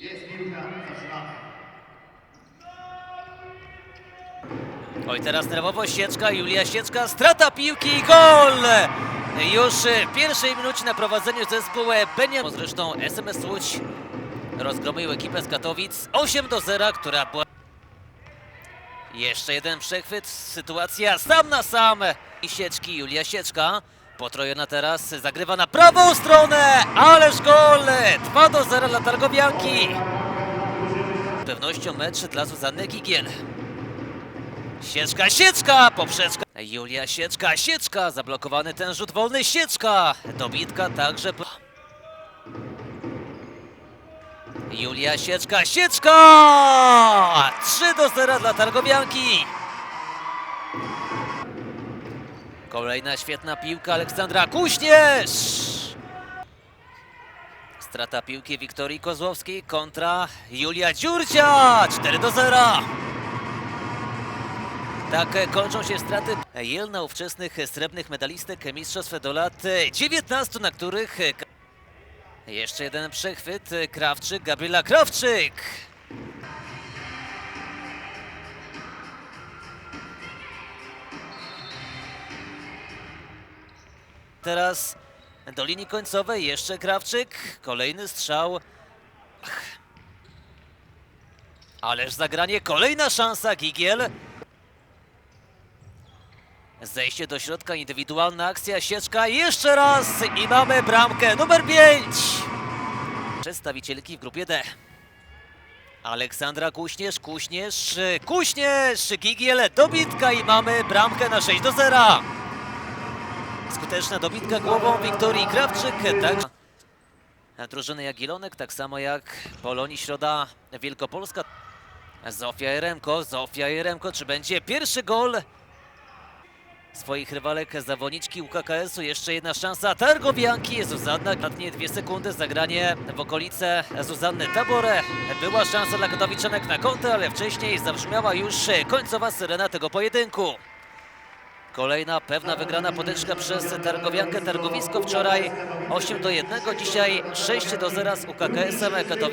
Jest piłka, zaczynamy. Oj, teraz nerwowo Sieczka, Julia Sieczka, strata piłki i gol! Już w pierwszej minucie na prowadzeniu zespół Benia. Zresztą SMS Łódź rozgromił ekipę z Katowic 8 do 0, która była... Jeszcze jeden przechwyt, sytuacja sam na sam i Sieczki, Julia Sieczka. Potrojona teraz, zagrywa na prawą stronę, ależ gol! 2 do 0 dla Targowianki. Z pewnością mecz dla Zuzanny Gigiel. Sieczka, Sieczka, poprzeczka. Julia Sieczka, Sieczka, zablokowany ten rzut wolny, Sieczka. Dobitka także. Julia Sieczka, Sieczka! 3 do 0 dla Targowianki. Kolejna świetna piłka Aleksandra Kuśnierz. Strata piłki Wiktorii Kozłowskiej kontra Julia Dziurcia. 4 do 0. Tak kończą się straty Jelna ówczesnych srebrnych medalistek mistrzostw do lat e, 19, na których jeszcze jeden przechwyt Krawczyk, Gabriela Krawczyk. Teraz do linii końcowej jeszcze Krawczyk, kolejny strzał. Ależ zagranie, kolejna szansa Gigiel. Zejście do środka, indywidualna akcja, sieczka, jeszcze raz i mamy bramkę numer 5. Przedstawicielki w grupie D. Aleksandra Kuśnierz, Kuśnierz, Kuśnierz, Gigiel, dobitka i mamy bramkę na 6 do 0. Skuteczna dobitka głową Wiktorii Krawczyk, tak. Drużyny Jagiellonek, tak samo jak Polonii Środa Wielkopolska. Zofia Jeremko, Zofia Jeremko, czy będzie pierwszy gol swoich rywalek zawodniczki UKKS-u. Jeszcze jedna szansa Targowianki. Zuzanna, ostatnie dwie sekundy, zagranie w okolice Zuzanny Tabore. Była szansa dla Katowiczanek na kontę, ale wcześniej zabrzmiała już końcowa syrena tego pojedynku. Kolejna pewna wygrana potyczka przez Targowiankę Targowisko wczoraj 8 do 1, dzisiaj 6 do 0 z UKKS-em Katowice.